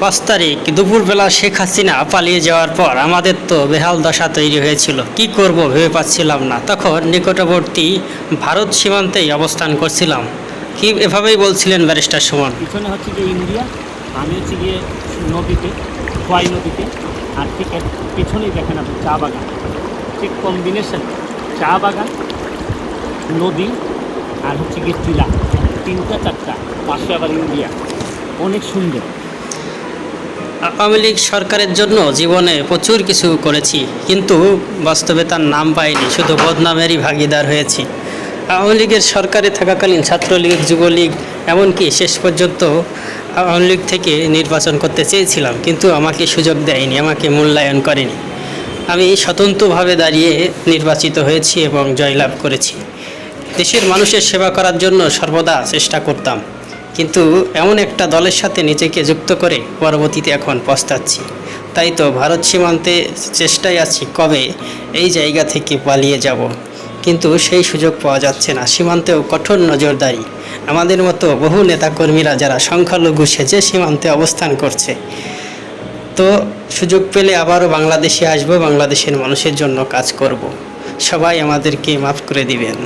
পাঁচ তারিখ দুপুরবেলা শেখ হাসিনা পালিয়ে যাওয়ার পর আমাদের তো বেহাল দশা তৈরি হয়েছিল। কি করব ভেবে পাচ্ছিলাম না। তখন নিকটবর্তী ভারত সীমান্তেই অবস্থান করছিলাম। কি এভাবেই বলছিলেন ব্যারিস্টার সুমন? পিছনে হচ্ছে গিয়ে ইন্ডিয়া, আমি হচ্ছে গিয়ে নদীতে, খোয়াই নদীতে, আর ঠিক পিছনেই দেখেন আপনি চা বাগান। ঠিক কম্বিনেশন, চা বাগান, নদী, আর হচ্ছে গিয়ে টিলা। তিনটা চারটা, পাশে আবার ইন্ডিয়া। অনেক সুন্দর। আওয়ামী লীগ সরকারের জন্য জীবনে প্রচুর কিছু করেছি, কিন্তু বাস্তবে তার নাম পাইনি, শুধু বদনামেরই ভাগিদার হয়েছি। আওয়ামী লীগের সরকারে থাকাকালীন ছাত্রলীগ, যুবলীগ, এমনকি শেষ পর্যন্ত আওয়ামী লীগ থেকে নির্বাচন করতে চেয়েছিলাম, কিন্তু আমাকে সুযোগ দেয়নি, আমাকে মূল্যায়ন করেনি। আমি স্বতন্ত্রভাবে দাঁড়িয়ে নির্বাচিত হয়েছি এবং জয়লাভ করেছি। দেশের মানুষের সেবা করার জন্য সর্বদা চেষ্টা করতাম। কিন্তু এমন একটা দলের সাথে নিজেকে যুক্ত করে পরবর্তীতে এখন পস্তাচ্ছি। তাই তো ভারত সীমান্তে চেষ্টায় আছি কবে এই জায়গা থেকে পালিয়ে যাব। কিন্তু সেই সুযোগ পাওয়া যাচ্ছে না। সীমান্তেও কঠোর নজরদারি। আমাদের মতো বহু নেতাকর্মীরা যারা সংখ্যালঘু সেজে সীমান্তে অবস্থান করছে। তো সুযোগ পেলে আবারও বাংলাদেশে আসব, বাংলাদেশের মানুষের জন্য কাজ করব। সবাই আমাদেরকে মাফ করে দিবেন।